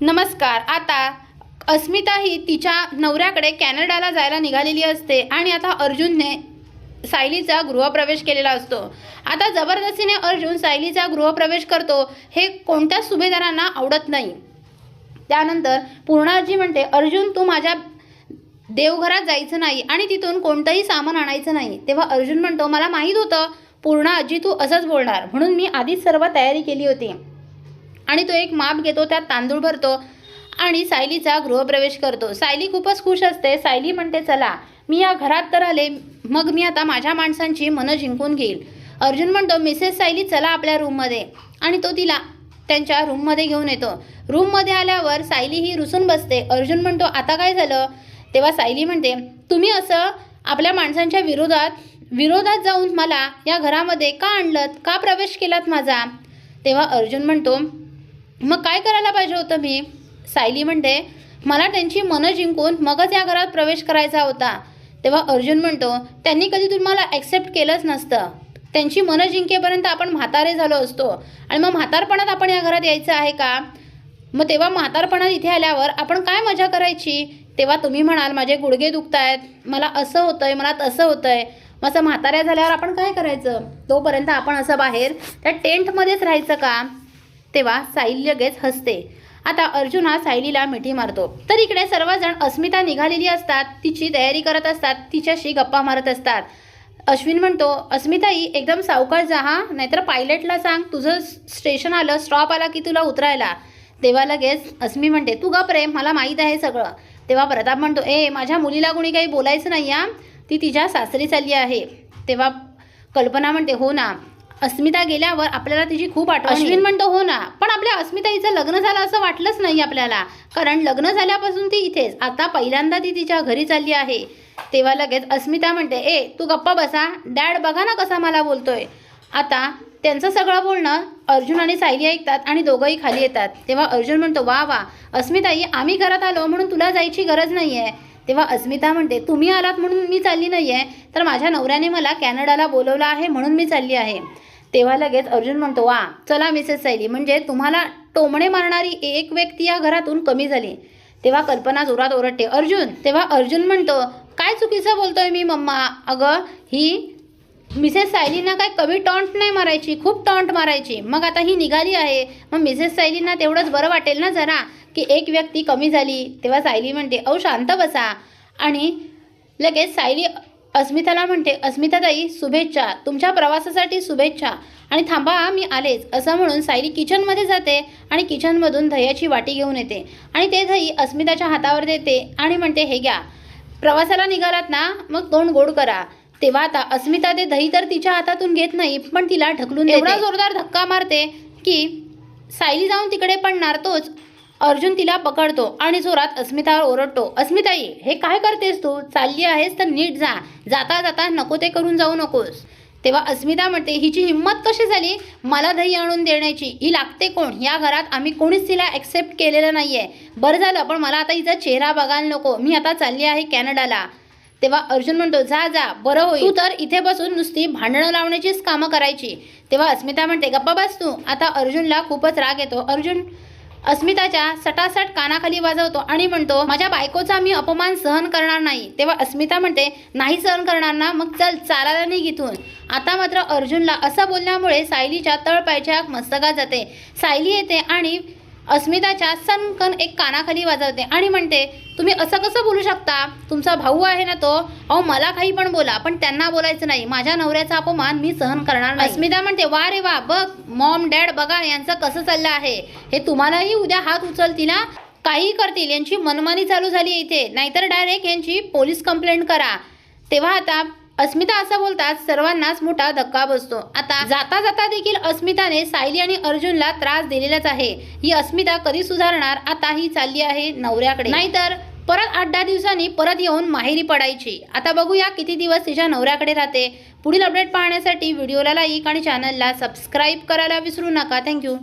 नमस्कार. आता अस्मिता ही तिच्या नवऱ्याकडे कॅनडाला जायला निघालेली असते आणि आता अर्जुनने सायलीचा गृहप्रवेश केलेला असतो. आता जबरदस्तीने अर्जुन सायलीचा गृहप्रवेश करतो हे कोणत्याच सुभेदारांना आवडत नाही. त्यानंतर पूर्णाजी म्हणते अर्जुन तू माझ्या देवघरात जायचं नाही आणि तिथून कोणतंही सामान आणायचं नाही. तेव्हा अर्जुन म्हणतो मला माहीत होतं पूर्णा आजी तू असंच बोलणार. म्हणून मी आधीच सर्व तयारी केली होती. आणि तो एक माप घेतो त्यात तांदूळ भरतो आणि सायलीचा गृहप्रवेश करतो. सायली खूपच खुश असते. सायली म्हणते चला मी या घरात तर आले मग मी आता माझ्या माणसांची मनं जिंकून घेईल. अर्जुन म्हणतो मिसेस सायली चला आपल्या रूममध्ये. आणि तो तिला त्यांच्या रूममध्ये घेऊन येतो. रूममध्ये आल्यावर सायली ही रुसून बसते. अर्जुन म्हणतो आता काय झालं? तेव्हा सायली म्हणते तुम्ही असं आपल्या माणसांच्या विरोधात विरोधात जाऊन मला या घरामध्ये का आणलं का प्रवेश केलात माझा? तेव्हा अर्जुन म्हणतो मग काय करायला पाहिजे होतं मी? सायली म्हणते मला त्यांची मनं जिंकून मगच या घरात प्रवेश करायचा होता. तेव्हा अर्जुन म्हणतो त्यांनी कधी तुम्हाला ॲक्सेप्ट केलंच नसतं. त्यांची मनं जिंकेपर्यंत आपण म्हातारे झालो असतो. आणि मग म्हातारपणात आपण या घरात यायचं आहे का? मग तेव्हा म्हातारपणात इथे आल्यावर आपण काय मजा करायची? तेव्हा तुम्ही म्हणाल माझे गुडघे दुखत आहेत मला असं होतंय मला तसं होतंय. मग असं म्हाताऱ्या झाल्यावर आपण काय करायचं? तोपर्यंत आपण असं बाहेर त्या टेंटमध्येच राहायचं का? तेव्हा साईल लगेच हसते. आता अर्जुन हा सायलीला मिठी मारतो. तर इकडे सर्वजण अस्मिता निघालेली असतात. तिची तयारी करत असतात. तिच्याशी गप्पा मारत असतात. अश्विन म्हणतो अस्मिताई एकदम सावकाळ जा हा. नाहीतर पायलटला सांग. तुझं स्टेशन आलं स्टॉप आला की तुला उतरायला. तेव्हा लगेच अस्मी म्हणते तू गप रे मला माहीत आहे सगळं. तेव्हा प्रताप म्हणतो ए माझ्या मुलीला कोणी काही बोलायचं नाही या ती तिच्या सासरी चालली आहे. तेव्हा कल्पना म्हणते हो ना. अस्मिता गेल्यावर आपल्याला तिची खूप आठवण अश्विन म्हणतो हो ना. पण आपल्या अस्मिताईचं लग्न झालं असं वाटलंच नाही आपल्याला. कारण लग्न झाल्यापासून ती इथेच. आता पहिल्यांदा ती तिच्या घरी चालली आहे. तेव्हा लगेच अस्मिता म्हणते ए तू गप्पा बसा. डॅड बघा ना कसा मला बोलतोय. आता त्यांचं सगळं बोलणं अर्जुन आणि सायली ऐकतात आणि दोघंही खाली येतात. तेव्हा अर्जुन म्हणतो वा वा. अस्मिताई आम्ही घरात आलो म्हणून तुला जायची गरज नाही आहे तेव्हा अस्मिता म्हणते तुम्ही आलात म्हणून मी चालली नाही आहे तर माझ्या नवऱ्याने मला कॅनडाला बोलवलं आहे म्हणून मी चालली आहे. तेव्हा लगेच अर्जुन म्हणतो वा चला मिसेस सायली म्हणजे तुम्हाला टोमणे मारणारी एक व्यक्ती या घरातून कमी झाली. तेव्हा कल्पना जोरात ओरडते अर्जुन तेव्हा अर्जुन म्हणतो काय चुकीचं बोलतोय मी मम्मा? अगं ही मिसेस सायलीना काय कमी टॉन्ट नाही मारायची खूप टॉन्ट मारायची. मग आता ही निघाली आहे. मग मिसेस सायलीना तेवढंच बरं वाटेल ना जरा की एक व्यक्ती कमी झाली. तेव्हा सायली म्हणते अहो शांत बसा. आणि लगेच सायली अस्मिताला म्हणते अस्मिताताई शुभेच्छा. तुमच्या प्रवासासाठी शुभेच्छा. आणि थांबा मी आलेच. असं म्हणून सायली किचनमध्ये जाते आणि किचनमधून दह्याची वाटी घेऊन येते. आणि ते दही अस्मिताच्या हातावर देते आणि म्हणते हे घ्या. प्रवासाला निघालात ना मग तोंड गोड करा. तेव्हा आता अस्मिता ते दही तर तिच्या हातातून घेत नाही पण तिला ढकलून एवढा जोरदार धक्का मारते की सायली जाऊन तिकडे पडणार तोच. अर्जुन तिला पकडतो आणि जोरात अस्मितावर ओरडतो अस्मिताई हे काय करतेस तू? चालली आहेस तर नीट जा. जाता जाता नको ते करून जाऊ नकोस. तेव्हा अस्मिता म्हणते हिची हिंमत कशी झाली? मला दही आणून देण्याची. ही लागते कोण? या घरात आम्ही कोणीच तिला ॲक्सेप्ट केलेलं नाही आहे बरं झालं पण मला आता हिचा चेहरा बघायला नको. मी आता चालली आहे कॅनडाला. तेव्हा अर्जुन म्हणतो जा जा. बरं होईल. तू तर इथे बसून नुसती भांडणं लावण्याचीच कामं करायची. तेव्हा अस्मिता म्हणते गप्पा बस तू. आता अर्जुनला खूपच राग येतो. अर्जुन अस्मिताच्या सटासट कानाखाली वाजवतो आणि म्हणतो माझ्या बायकोचा मी अपमान सहन करणार नाही. तेव्हा अस्मिता म्हणते नाही सहन करणार ना मग चल चालायला नाही इथून. आता मात्र अर्जुनला असं बोलल्यामुळे सायलीच्या तळपायच्या मस्तकात जाते. सायली येते आणि अस्मिताच्या सनकन एक कानाखाली वाजवते आणि म्हणते तुम्ही असं कसं बोलू शकता? तुमचा भाऊ आहे ना तो? अहो मला काही पण बोला पण त्यांना बोलायचं नाही. माझ्या नवऱ्याचा अपमान मी सहन करणार नाही. अस्मिता म्हणते वा रे वा बघ मॉम डॅड बघा यांचं कसं चाललं आहे. हे तुम्हालाही उद्या हात उचलतील ना? काही करतील यांची मनमानी चालू झाली इथे. नाहीतर डायरेक्ट यांची पोलीस कंप्लेंट करा. तेव्हा आता अस्मिता असं बोलतात सर्वांनाच मोठा धक्का बसतो. आता जाता जाता देखील अस्मिताने सायली आणि अर्जुनला त्रास दिलेलाच आहे. ही अस्मिता कधी सुधारणार? आता ही चालली आहे नवऱ्याकडे. नाहीतर परत आठ दहा दिवसांनी परत येऊन माहेरी पडायची. आता बघूया किती दिवस तिच्या नवऱ्याकडे राहते. पुढील अपडेट पाहण्यासाठी व्हिडिओला लाईक आणि चॅनलला सबस्क्राईब करायला विसरू नका. थँक्यू